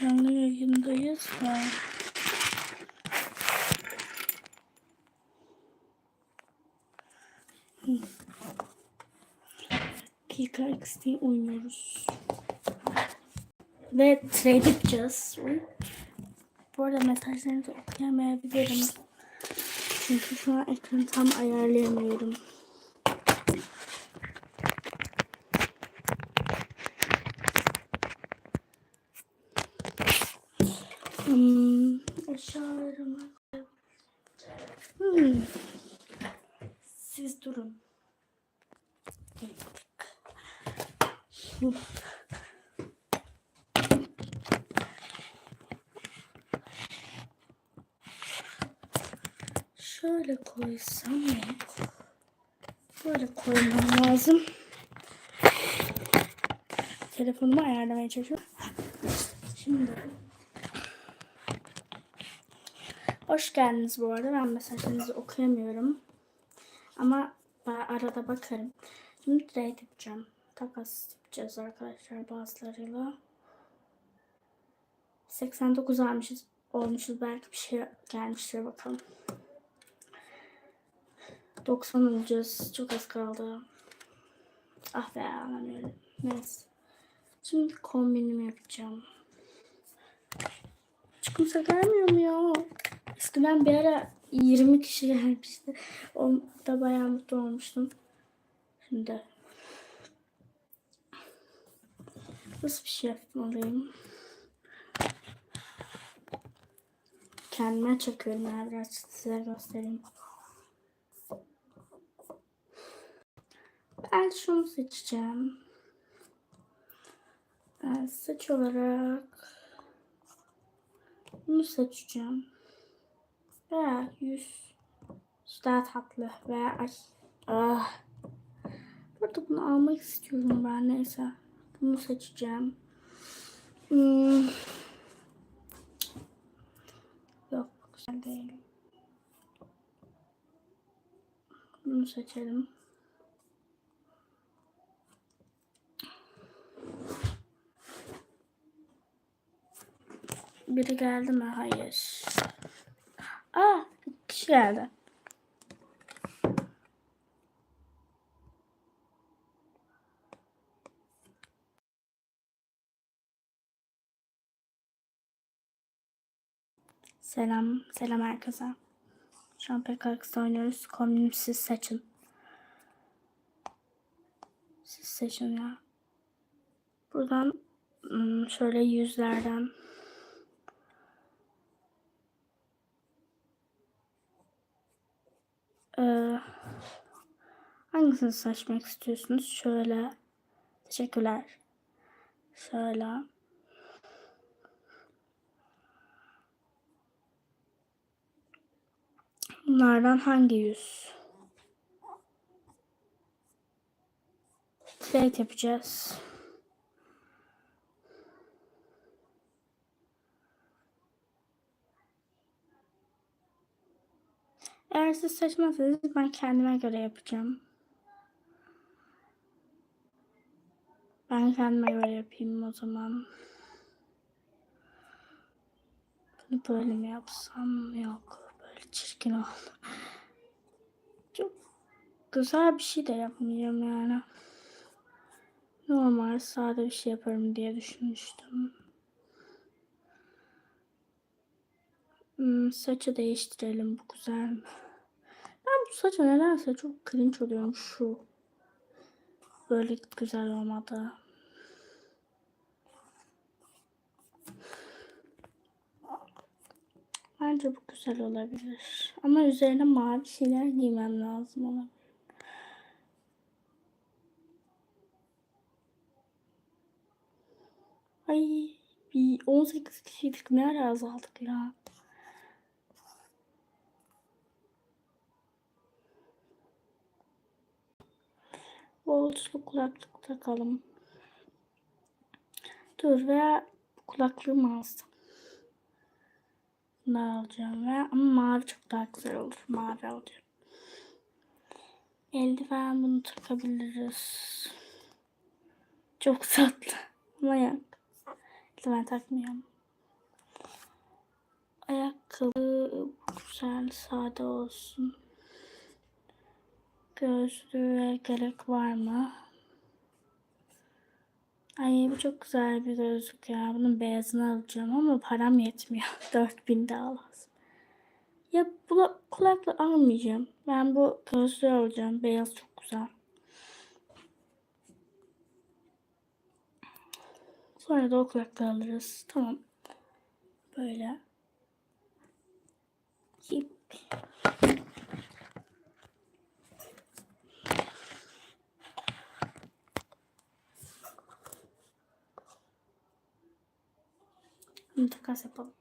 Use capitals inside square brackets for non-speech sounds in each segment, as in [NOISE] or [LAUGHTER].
Canlı yayındayız da. Dakika XT oynuyoruz. Ve trade yapacağız. Bu arada mesajlarınızı okuyamayabilirim. Çünkü şu an ekranı tam ayarlayamıyorum. Hmm, eşyalarımı hmm. Siz durun. Şöyle koysam yok. Böyle koymam lazım. Telefonumu ayarlamaya çalışıyorum. Şimdi Hoş geldiniz bu arada. Ben mesajlarınızı okuyamıyorum. Ama arada bakarım. Şimdi trade yapacağım. Takas yapacağız arkadaşlar bazılarıyla. 89 almışız. Olmuşuz. Belki bir şey gelmiştir bakalım. 90 olacağız. Çok az kaldı. Ah be anlamıyorum. Neyse. Şimdi kombinimi yapacağım. Hiç kimse gelmiyor mu ya? Eskiden bir ara 20 kişi gelmişti. O da bayağı mutlu olmuştum. Şimdi nasıl bir şey yapmalıyım? Kendime çekiyorum biraz size göstereyim. Ben şunu seçeceğim. Ben saç olarak bunu seçeceğim. Veya yüz daha tatlı veya ay ah. Burada bunu almak istiyorum ben neyse. Bunu seçeceğim. Hmm. Yok güzel değil. Bunu seçelim. Biri geldi mi? Hayır. Aa, kişi geldi. Selam, selam herkese. Şu an PKX'da oynuyoruz. Kombinimi siz seçin. Siz seçin ya. Buradan hmm, şöyle yüzlerden Ee, hangisini seçmek istiyorsunuz? Şöyle. Teşekkürler. Şöyle. Bunlardan hangi yüz? Trade yapacağız. Eğer siz seçmezseniz ben kendime göre yapacağım. Ben kendime göre yapayım o zaman. Bunu böyle mi yapsam? Yok. Böyle çirkin oldu. Çok güzel bir şey de yapmayacağım yani. Normal sade bir şey yaparım diye düşünmüştüm. Hmm, saçı değiştirelim. Bu güzel mi? Ben bu saça nedense çok cringe oluyorum şu. Böyle güzel olmadı. Bence bu güzel olabilir. Ama üzerine mavi şeyler giymem lazım ona. Ay bir 18 kişiydik ne ara azaldık ya. Bolçlu kulaklık takalım. Dur veya kulaklığımı alsam. Bunları alacağım ve ama mavi çok daha güzel olur. Mavi alacağım. Eldiven bunu takabiliriz. Çok tatlı. Ama yok. Eldiven takmıyorum. ayakkabı güzel sade olsun. Gözlüğe gerek var mı? Ay bu çok güzel bir gözlük ya. Bunun beyazını alacağım ama param yetmiyor. 4000 daha lazım. Ya bu kulaklık almayacağım. Ben bu gözlüğü alacağım. Beyaz çok güzel. Sonra da o kulaklığı alırız. Tamam. Böyle. Yip. Şimdi takas yapalım.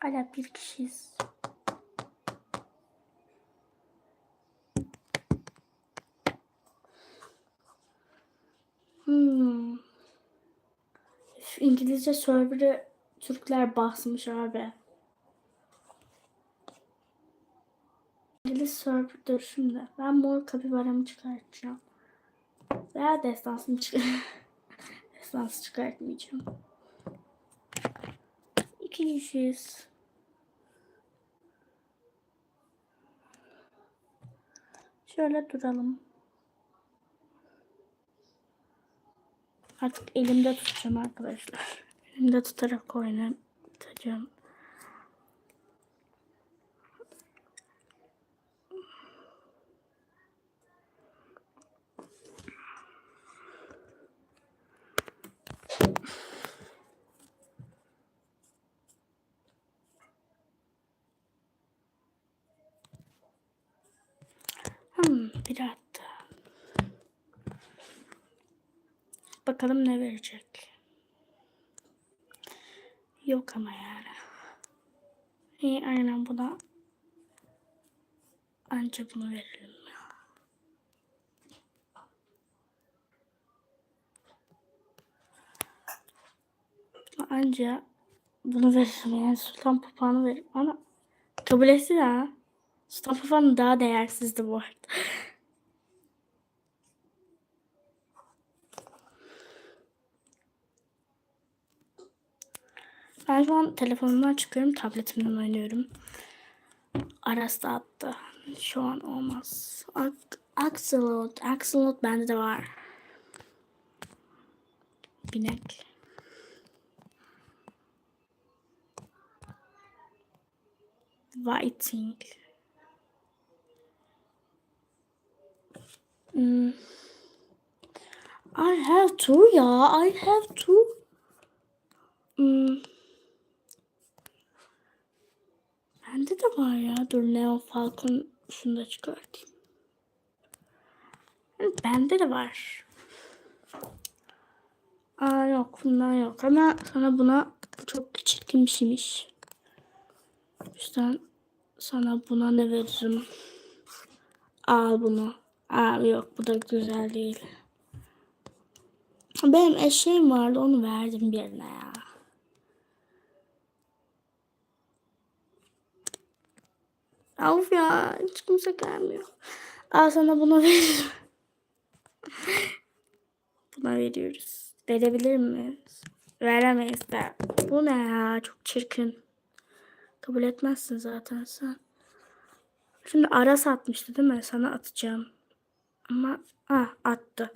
Hala bir kişiyiz. Hmm. Üf, İngilizce server'ı Türkler basmış abi. Dur şimdi. Ben mor kapibaramı çıkartacağım. Veya destansını çıkar. [LAUGHS] Destansı çıkartmayacağım. İki kişiyiz. Şöyle duralım. Artık elimde tutacağım arkadaşlar. Elimde tutarak oynatacağım. Hmm, bir attı. Bakalım ne verecek. Yok ama yani. İyi aynen buna. Anca bunu verelim Anca bunu veririm yani sultan papağanı veririm ama kabul etsin ha. Sultan papağanı daha değersizdi bu arada. [LAUGHS] Ben şu an telefonumdan çıkıyorum, tabletimden oynuyorum. Aras da attı. Şu an olmaz. Axolot, Axolot bende de var. Binek. Whiting. Hmm. I have two ya. I have two. Hmm. Bende de var ya. Dur Neon Falcon şunu da çıkartayım. Bende de var. Aa yok bundan yok ama sana buna bu çok çirkin bir şeymiş. Sana buna ne veririm? Al bunu. Aa yok bu da güzel değil. Benim eşeğim vardı onu verdim birine ya. Of ya hiç kimse gelmiyor. Al sana bunu [LAUGHS] veririm. Buna veriyoruz. Verebilir miyiz? Veremeyiz de. Bu ne ya? Çok çirkin. Kabul etmezsin zaten sen. Şimdi ara satmıştı değil mi? Sana atacağım. Ama ah attı.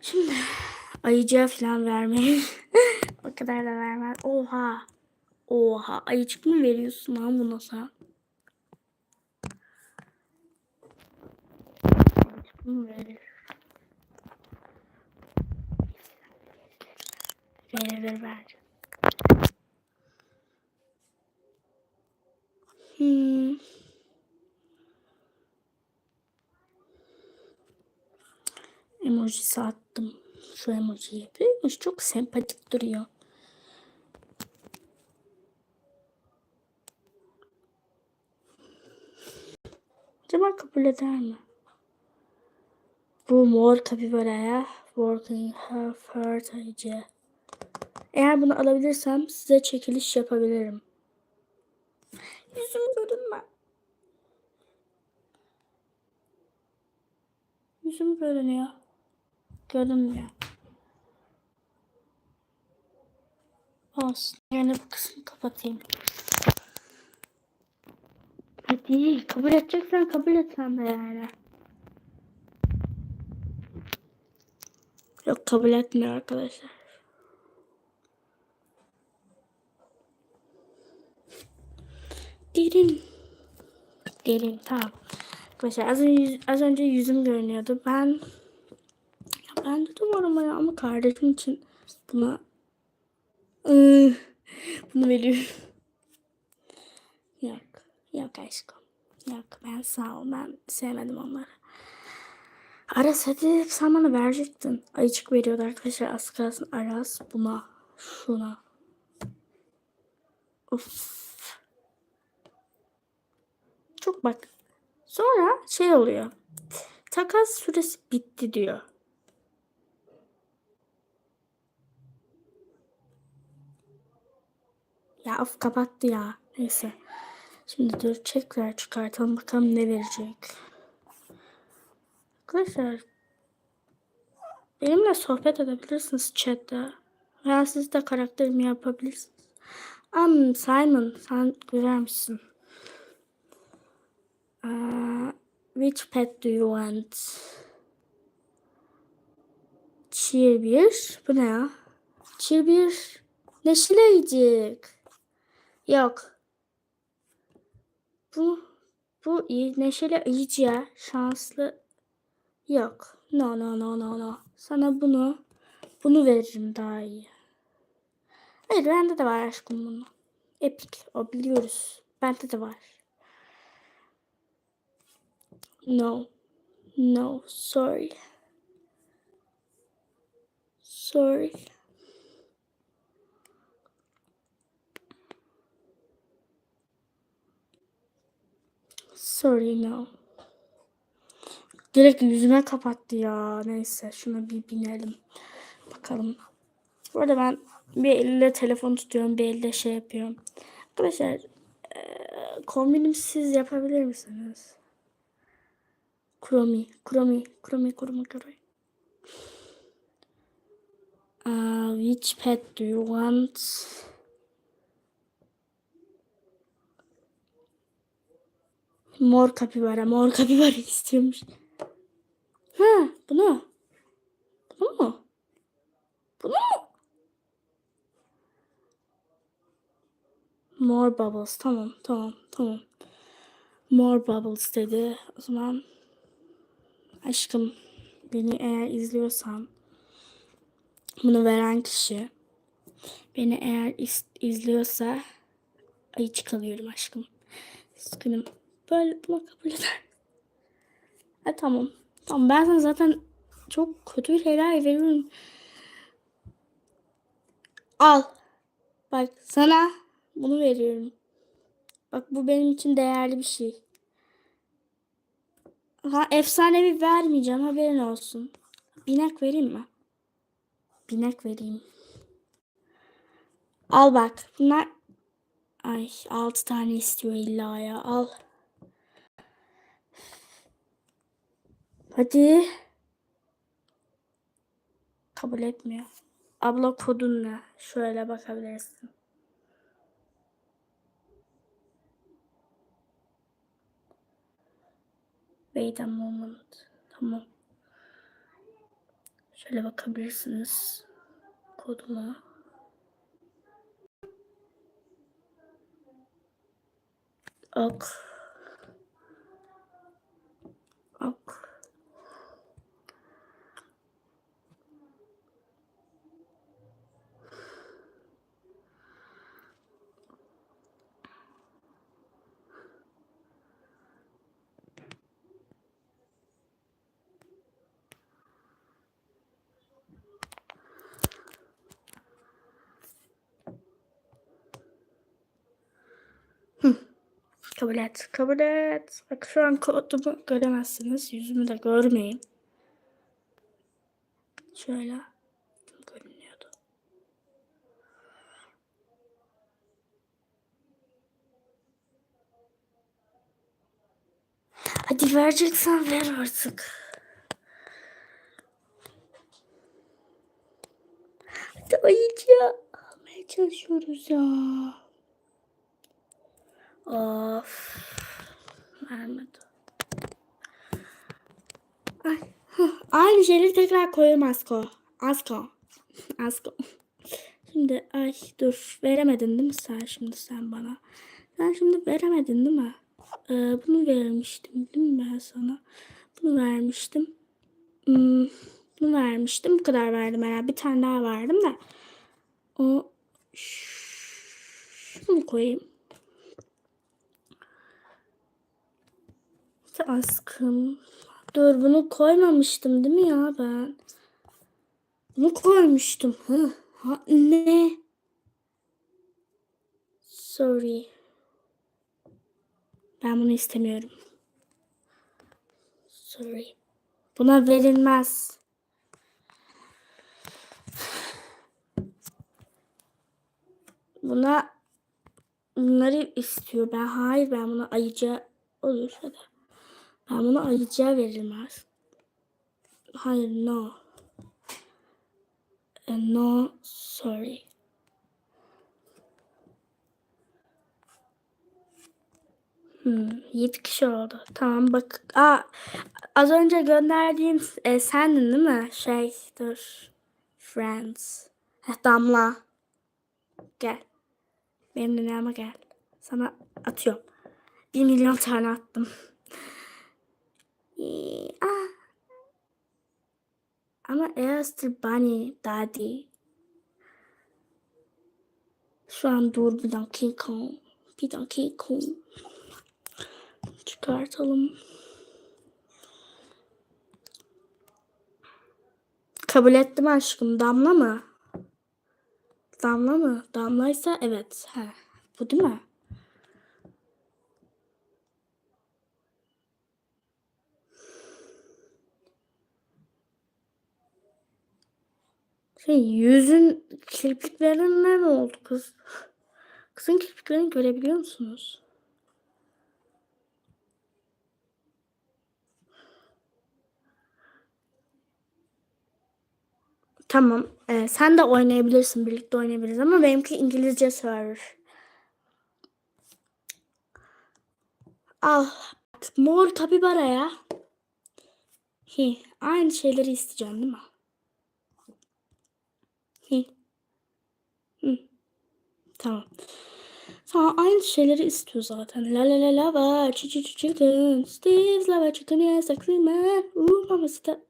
Şimdi ayıcıya falan vermeyin. [LAUGHS] o kadar da vermez. Oha. Oha. Ayıcık mı veriyorsun lan buna sen? Verir ver ver. Hmm. Emojisi attım. Şu emojiyi. Büyümüş çok sempatik duruyor. Acaba kabul eder mi? Bu mor kapibaraya Working Hard ayıcı. Eğer bunu alabilirsem size çekiliş yapabilirim. Yüzüm görünme. Yüzüm görünüyor. görünmüyor. Olsun. Yani bu kısmı kapatayım. Hadi kabul edeceksen kabul et sen de yani. Yok kabul etmiyor arkadaşlar. Derin. Derin tamam. Arkadaşlar az önce, az önce yüzüm görünüyordu. Ben ya ben de umarım ama kardeşim için buna ıı, bunu veriyorum. Yok. Yok aşkım. Yok ben sağ ol. Ben sevmedim onları. Aras hadi sen bana verecektin. Ayıcık veriyordu arkadaşlar. Az kalsın Aras buna. Şuna. Uf. Çok bak. Sonra şey oluyor. Takas süresi bitti diyor. Ya of kapattı ya. Neyse. Şimdi dur tekrar çıkartalım bakalım ne verecek. Arkadaşlar benimle sohbet edebilirsiniz chatte. Veya siz de karakterimi yapabilirsiniz. Um, Simon sen güzelmişsin. Uh, which pet do you want? 1. Bu ne ya? Cheer 1. Neşeli ayıcık. Yok. Bu bu iyi. Neşeli ayıcıya şanslı yok. No no no no no. Sana bunu bunu veririm daha iyi. Hayır bende de var aşkım bunu. Epic. O biliyoruz. Bende de var. No. No. Sorry. Sorry. Sorry no. Direkt yüzüme kapattı ya. Neyse şuna bir binelim. Bakalım. Bu arada ben bir elle telefon tutuyorum. Bir elle şey yapıyorum. Arkadaşlar kombinim siz yapabilir misiniz? Kromi, kromi, kromi, kromi, kromi. Uh, which pet do you want? Mor kapibara, mor kapibara [LAUGHS] istiyormuş. Ha, bunu. Bunu mu? Bunu mu? More bubbles. Tamam, tamam, tamam. More bubbles dedi. O zaman aşkım beni eğer izliyorsan bunu veren kişi beni eğer iz, izliyorsa ayı çıkalıyorum aşkım. Üzgünüm. Böyle buna kabul eder. Ha tamam. Tamam ben sana zaten çok kötü şeyler veriyorum. Al. Bak sana bunu veriyorum. Bak bu benim için değerli bir şey. Ha efsanevi vermeyeceğim haberin olsun. Binek vereyim mi? Binek vereyim. Al bak. Bunlar Ay altı tane istiyor illa ya. Al. Hadi. Kabul etmiyor. Abla kodun ne? Şöyle bakabilirsin. Wait a moment. Tamam. Şöyle bakabilirsiniz. Koduma. Ok. Ok. Kabul et. Kabul et. Bak şu an kodumu göremezsiniz. Yüzümü de görmeyin. Şöyle görünüyordu. Hadi vereceksen ver artık. İşte ayıcı almaya çalışıyoruz ya. Of. Vermedi. Ay. [LAUGHS] Aynı şeyleri tekrar koyuyorum Asko. Asko. Asko. Şimdi ay dur veremedin değil mi sen şimdi sen bana? Sen şimdi veremedin değil mi? Ee, bunu vermiştim değil mi ben sana? Bunu vermiştim. Hmm, bunu vermiştim. Bu kadar verdim herhalde. Bir tane daha verdim de. O şunu koyayım. Askım. Dur bunu koymamıştım değil mi ya ben? Bunu koymuştum. Hı. Ha, ne? Sorry. Ben bunu istemiyorum. Sorry. Buna verilmez. Buna bunları istiyor. Ben hayır ben buna ayıca olur hadi. Ben buna ayıca verilmez. Hayır no. E, no sorry. Hmm, 7 kişi oldu. Tamam bak. Aa, az önce gönderdiğim e, sendin değil mi? Şey dur. Friends. Heh, Damla. Gel. Benim dünyama gel. Sana atıyorum. Bir milyon tane attım. Ah. Ama Aster Bunny Daddy. Şu an dur bir dakika. Bir dakika. Çıkartalım. Kabul ettim aşkım. Damla mı? Damla mı? Damlaysa evet. He. Bu değil mi? Şey yüzün kirpiklerine ne oldu kız? Kızın kirpiklerini görebiliyor musunuz? Tamam. Ee, sen de oynayabilirsin. Birlikte oynayabiliriz ama benimki İngilizce server. Al. Mor kapibara ya. Hi. Aynı şeyleri isteyeceğim değil mi? Tamam. Sana aynı şeyleri istiyor zaten. La la la lava, chi chi chi chicken, Steve's lava chicken, sexy man. Ooh, maması da.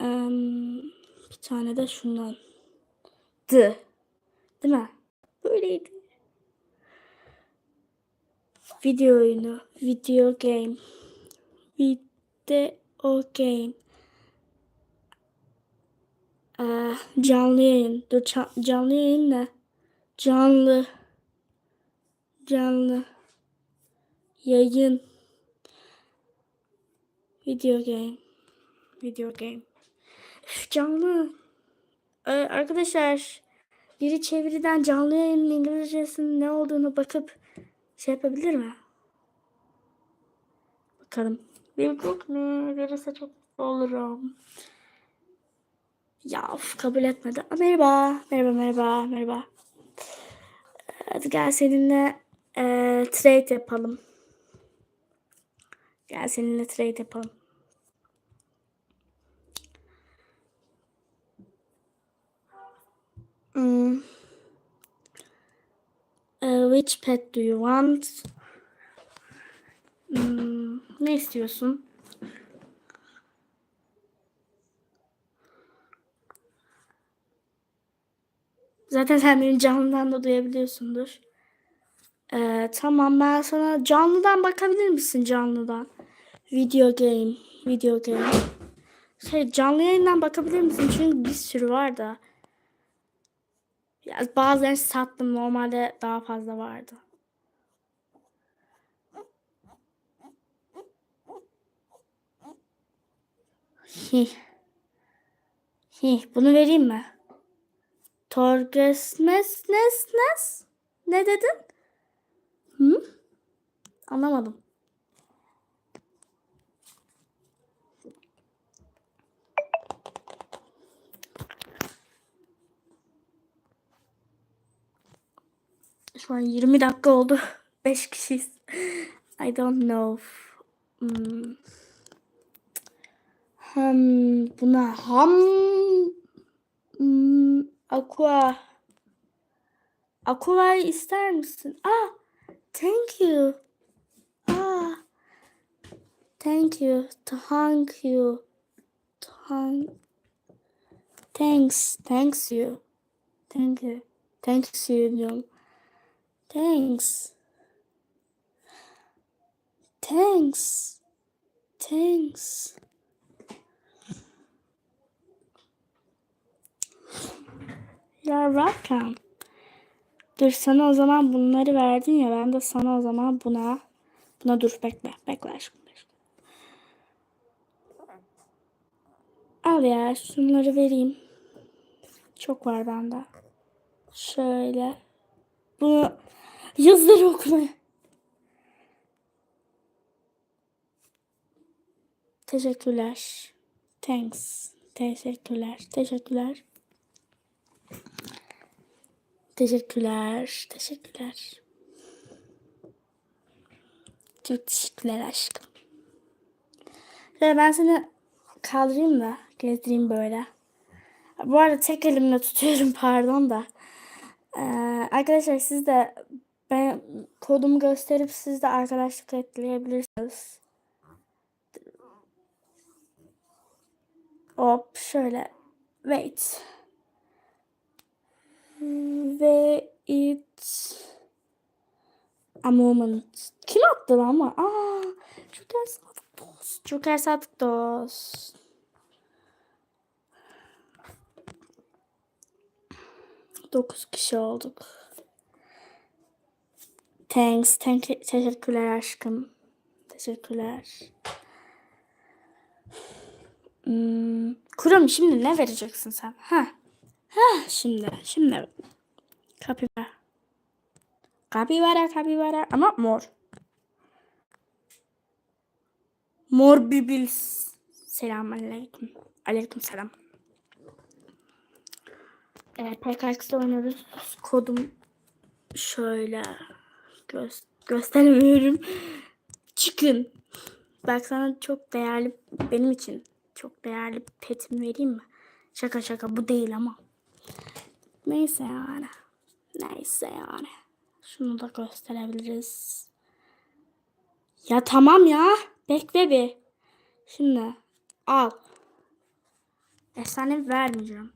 Em, bir tane de şundan. D. Değil mi? Böyleydi. Video oyunu. Video game. Video game. Ee, canlı yayın. Dur canlı yayın ne? Canlı. Canlı. Yayın. Video game. Video game. Canlı. Ee, arkadaşlar biri çeviriden canlı yayının İngilizcesinin ne olduğunu bakıp şey yapabilir mi? Bakalım. Verecek mi? Verirse çok olurum. Ya of, kabul etmedi. Aa, merhaba. Merhaba merhaba merhaba. Hadi gel seninle e, trade yapalım. Gel seninle trade yapalım. Hmm. Uh, which pet do you want? Hmm, ne istiyorsun? Zaten sen beni canlıdan da duyabiliyorsundur. Ee, tamam ben sana canlıdan bakabilir misin canlıdan? Video game, video game. Şey canlı yayından bakabilir misin? Çünkü bir sürü var da. Ya bazılarını sattım. Normalde daha fazla vardı. Hih. Hih. Bunu vereyim mi? Torgresnes nes nes? Ne dedin? Hı? Anlamadım. Şu an 20 dakika oldu. [LAUGHS] 5 kişiyiz. I don't know. Hmm. Hmm, buna ham aqua aqua ister misin? Ah, thank you. Ah, thank you. Thank you. Thank Thanks. Thanks you. Thank you. Thanks you diyorum. Thanks. Thanks. Thanks. You're welcome. Dur sana o zaman bunları verdin ya ben de sana o zaman buna buna dur bekle bekle aşkım. Al ya şunları vereyim. Çok var bende. Şöyle. Bunu yazıları okumaya. Teşekkürler. Thanks. Teşekkürler. Teşekkürler. Teşekkürler. Teşekkürler. Çok teşekkürler aşkım. Şöyle ben seni kaldırayım da gezdireyim böyle. Bu arada tek elimle tutuyorum [LAUGHS] pardon da. Ee, arkadaşlar siz de ben kodumu gösterip siz de arkadaşlık ekleyebilirsiniz. Hop şöyle. Wait. Wait. A moment. Kim attı lan ama? Aa, Joker Sadık Dost. Joker Sadık Dost. Dokuz kişi olduk. Thanks. Thank teşekkürler aşkım. Teşekkürler. Hmm, Kurum şimdi ne vereceksin sen? Ha. Ha şimdi. Şimdi. Kapibara. Kapibara kapibara ama mor. Mor bibil. Selamun aleyküm. Aleyküm selam. Evet, PKX'de oynuyoruz. Kodum şöyle Gö gösteremiyorum. Çıkın. Bak sana çok değerli benim için çok değerli petimi vereyim mi? Şaka şaka bu değil ama. Neyse yani. Neyse yani. Şunu da gösterebiliriz. Ya tamam ya. Bekle bir. Şimdi al. Efsane vermeyeceğim.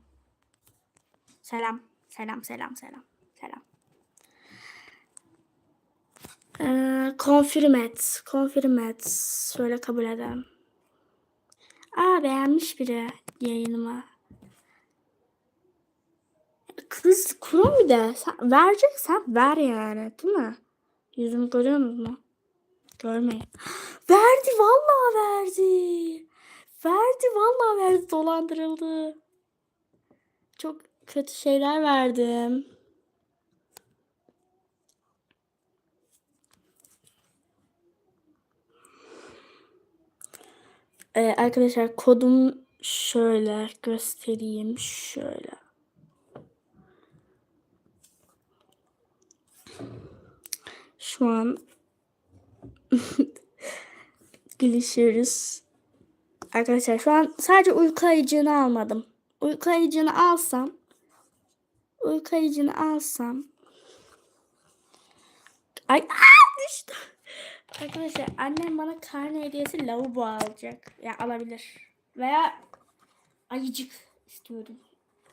Selam. Selam selam selam. Selam. Ee, confirm et. Confirm et. Şöyle kabul edelim. Aa beğenmiş biri yayınımı. Kız kurum bir de. Sen vereceksen ver yani değil mi? Yüzümü görüyor musun? Görmeyin. [GASPS] Verdi vallahi verdi. Verdi vallahi verdi dolandırıldı. Çok kötü şeyler verdim. Ee, arkadaşlar kodum şöyle göstereyim şöyle. Şu an [LAUGHS] gülüşüyoruz. Arkadaşlar şu an sadece uyku ayıcığını almadım. Uyku ayıcığını alsam uyku ayıcığını alsam Ay aa, düştü. Arkadaşlar annem bana karne hediyesi lavabo alacak. Ya yani alabilir. Veya ayıcık istiyorum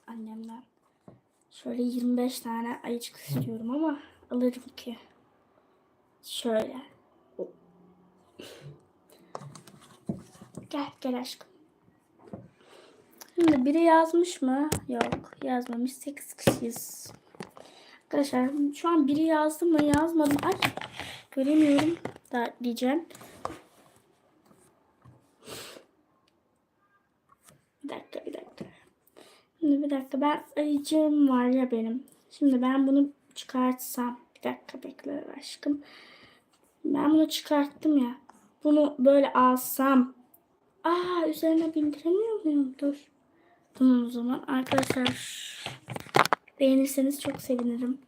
annemden. Şöyle 25 tane ayıcık istiyorum ama alırım ki. Şöyle. Gel gel aşkım. Şimdi biri yazmış mı? Yok yazmamış. 8 kişiyiz. Arkadaşlar şu an biri yazdı mı yazmadım. Ay göremiyorum da diyeceğim. Bir dakika bir dakika. Şimdi bir dakika ben ayıcığım var ya benim. Şimdi ben bunu çıkartsam. Bir dakika bekle aşkım. Ben bunu çıkarttım ya. Bunu böyle alsam. Aa üzerine bindiremiyor muyum? Dur. Tamam o zaman. Arkadaşlar beğenirseniz çok sevinirim.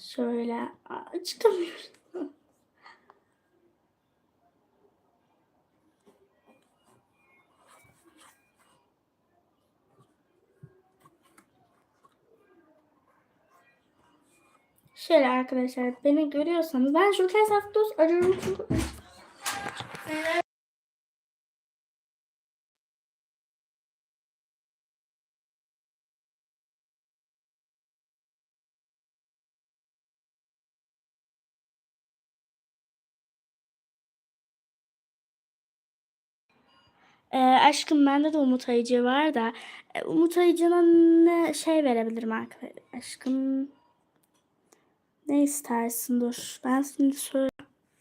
Şöyle. Aa, çıkamıyorum. Şöyle arkadaşlar beni görüyorsanız ben Joker Saftos arıyorum Ee, aşkım bende de umut ayıcı var da e, umut ayıcına ne şey verebilirim arkadaşlar. Aşkım ne istersin dur. Ben şimdi söyle.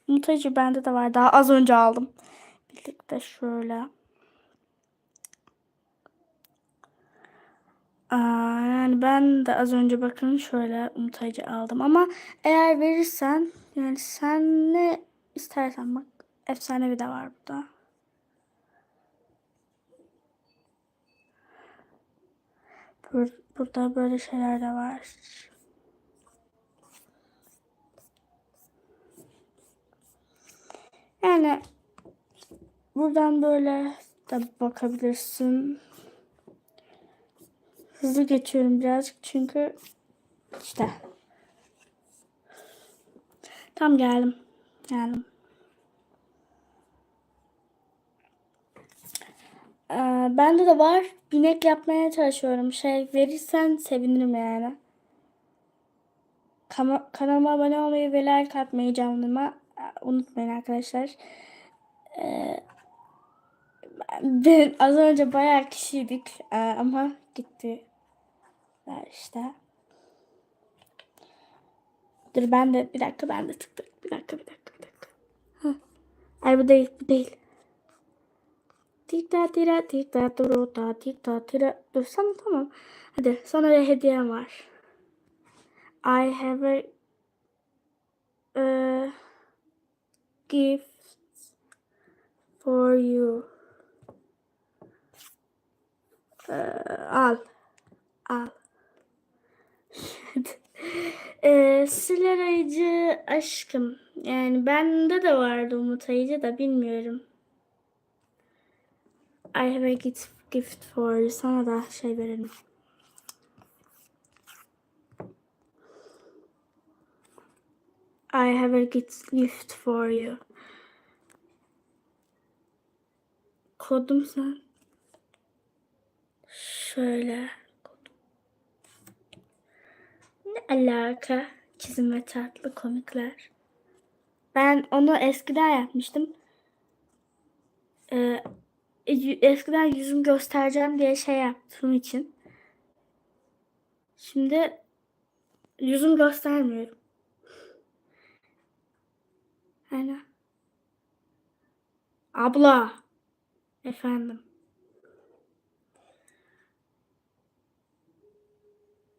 Umut ayıcı bende de var. Daha az önce aldım. Birlikte şöyle. Aa, yani ben de az önce bakın şöyle umut ayıcı aldım. Ama eğer verirsen yani sen ne istersen bak. Efsanevi de var burada. Bur- Burada böyle şeyler de var. Yani buradan böyle de bakabilirsin. Hızlı geçiyorum birazcık çünkü işte. Tam geldim. Geldim. Ee, bende de var. Binek yapmaya çalışıyorum. Şey verirsen sevinirim yani. Kama- kanalıma abone olmayı ve like atmayı canlıma unutmayın arkadaşlar. Ee, ben az önce bayağı kişiydik ee, ama gitti. işte. Dur ben de bir dakika ben de tıkladım. Bir dakika bir dakika bir dakika. Hah. Ay bu değil bu değil. Tik ta tira tik ta turu ta tik ta tira. Dur sana tamam. Hadi sana bir hediyem var. I have a uh, gift for you. Ee, al. Al. [LAUGHS] ee, siler ayıcı aşkım. Yani bende de vardı umut ayıcı da bilmiyorum. I have a gift for you. Sana da şey verelim. I have a gift, for you. Kodum sen. Şöyle. Ne alaka? Çizim ve tatlı komikler. Ben onu eskiden yapmıştım. Ee, eskiden yüzüm göstereceğim diye şey yaptığım için. Şimdi yüzüm göstermiyorum. Aynen. Abla. Efendim.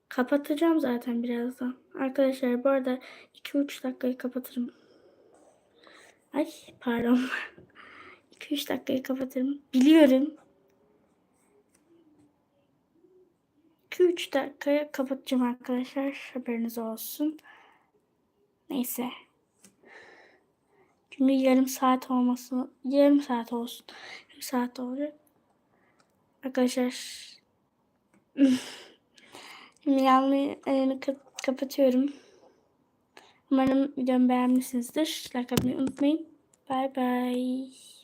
Kapatacağım zaten birazdan. Arkadaşlar bu arada 2-3 dakikayı kapatırım. Ay pardon. [LAUGHS] 2-3 dakikayı kapatırım. Biliyorum. 2-3 dakikaya kapatacağım arkadaşlar. Haberiniz olsun. Neyse. Çünkü yarım saat olması, yarım saat olsun. Bir saat olacak. Arkadaşlar. [LAUGHS] Şimdi yanlı yayını kapatıyorum. Umarım videomu beğenmişsinizdir. Like atmayı unutmayın. Bye bye.